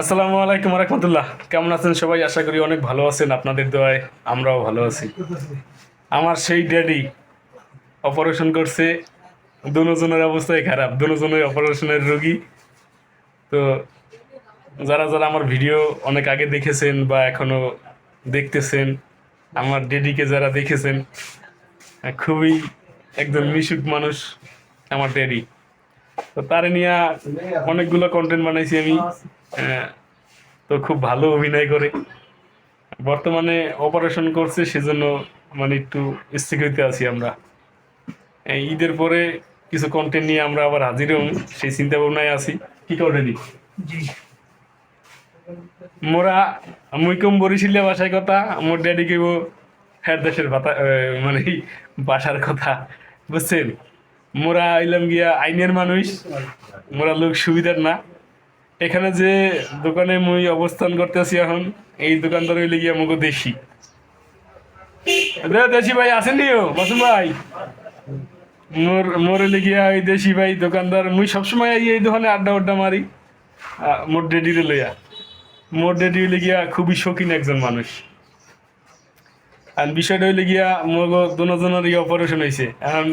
আসসালামু আলাইকুম রহমতুল্লাহ। কেমন আছেন সবাই? আশা করি অনেক ভালো আছেন। আপনাদের দোয়ায় আমরাও ভালো আছি। আমার সেই ড্যাডি অপারেশন করছে। দুজনের অবস্থাই খারাপ। দুজনের অপারেশনের রোগী। তো যারা যারা আমার ভিডিও অনেক আগে দেখেছেন বা এখনও দেখতেছেন, আমার ড্যাডিকে যারা দেখেছেন, খুবই একজন মিশুক মানুষ আমার ড্যাডি তো তারে নিয়ে অনেকগুলো কন্টেন্ট বানাইছি আমি। তো খুব ভালো অভিনয় করে। বর্তমানে অপারেশন করছে সেজন্য মানে একটু স্থিতিতে আছি আমরা। ঈদের পরে কিছু কন্টেন্ট নিয়ে আমরা আবার হাজির হম সেই চিন্তা ভাবনায় আছি। কি করে নি? মোরা মুই কম বরিশিলে বাসায় কথা মোর ড্যাডি কেব হ্যার দেশের ভাতা মানে বাসার কথা। বুঝছেন? মোরা আইলাম গিয়া আইনের মানুষ মোরা লোক সুবিধার না। এখানে যে দোকানে মুই অবস্থান করতেছি এখন, এই দোকানদার হইলে গিয়া মুগো দেশি। দেশি ভাই আছেন নিও বাসুন ভাই। মোর মোর হইলে গিয়া ওই দেশি ভাই দোকানদার, মুই সবসময় এই দোকানে আড্ডা আড্ডা মারি মোর ডেডিরে লইয়া। মোর ডেডি হইলে গিয়া খুবই শৌখিন একজন মানুষ। আর বিষয়টা হইলে গিয়া মগো দুজনের ইয়ে অপারেশন হয়েছে এখন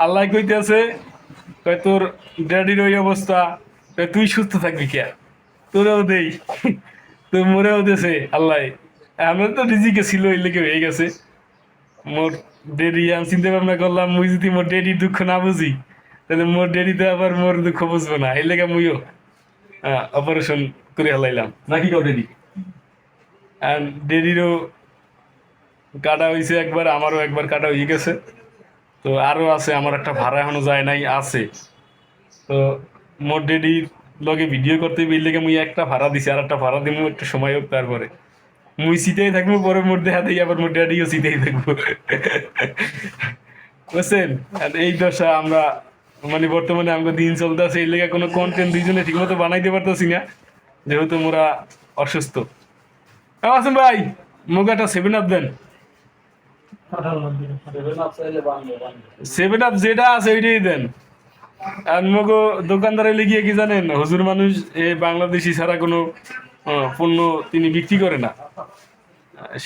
আল্লাহ কইতে আছে তোর ড্যাডির ওই অবস্থা তুই সুস্থ থাকবি কে? তোরেও দেই। তো মোরেও দেছে আল্লাহ। আমরা তো রিজিকে ছিল এই লেগে হয়ে গেছে। মোর ডেডি আমি চিন্তা ভাবনা করলাম মুই যদি মোর ডেডির দুঃখ না বুঝি তাহলে মোর ডেডি তো আবার মোর দুঃখ বুঝব না। এই লেগে মুইও অপারেশন করে হেলাইলাম। নাকি কও ডেডি আর ডেডিরও কাটা হয়েছে একবার আমারও একবার কাটা হয়ে গেছে। তো আরও আছে আমার একটা ভাড়া এখনও যায় নাই আছে। তো মোর ডেডির লগে ভিডিও করতে লেগে মুই একটা ভাড়া দিছি আর একটা ভাড়া দিব একটু সময় হোক তারপরে। মুই সিটেই থাকব পরে মোর দেখা দিই আবার মোর ড্যাডিও সিটেই থাকব। বুঝছেন? আর এই দশা আমরা মানে বর্তমানে আমাকে দিন চলতেছে এই লেগে কোনো কন্টেন্ট দুইজনে ঠিকমতো বানাইতে পারতেছি না যেহেতু মোরা অসুস্থ। হ্যাঁ আসুন ভাই মুখ একটা সেভেন আপ দেন। সেভেন আপ যেটা আছে ওইটাই দেন। আর মগো দোকানদারে লিখিয়ে কি জানেন? হুজুর মানুষ এ বাংলাদেশি ছাড়া কোনো পণ্য তিনি বিক্রি করে না।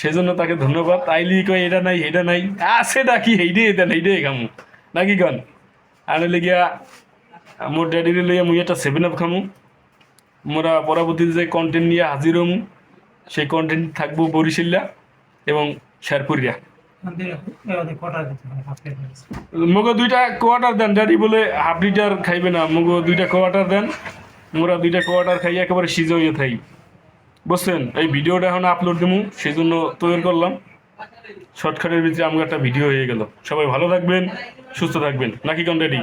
সেজন্য তাকে ধন্যবাদ। আইলি কয়, এটা নাই এটা নাই। আছে নাকি? এইটাই দেন এইটাই খামু। নাকি কন? আর লিগিয়া, মোর ড্যাডিরে লইয়া মুই একটা সেভেন আপ খামু। মোরা পরবর্তীতে যে কন্টেন্ট নিয়ে হাজির হমু, সেই কন্টেন্ট থাকব বরিশিল্লা এবং শেরপুরিয়া মুগো দুইটা কোয়ার্টার দেন ড্যাডি বলে হাফ লিটার খাইবে না, মুগো দুইটা কোয়ার্টার দেন, মোরা দুইটা কোয়ার্টার খাই, একেবারে সিজইয়ে থাই। বুঝছেন? এই ভিডিওটা এখন আপলোড দেবো সেই জন্য তৈরি করলাম। শর্টকাটের ভিতরে আমার একটা ভিডিও হয়ে গেল। সবাই ভালো থাকবেন, সুস্থ থাকবেন। নাকি কন ড্যাডি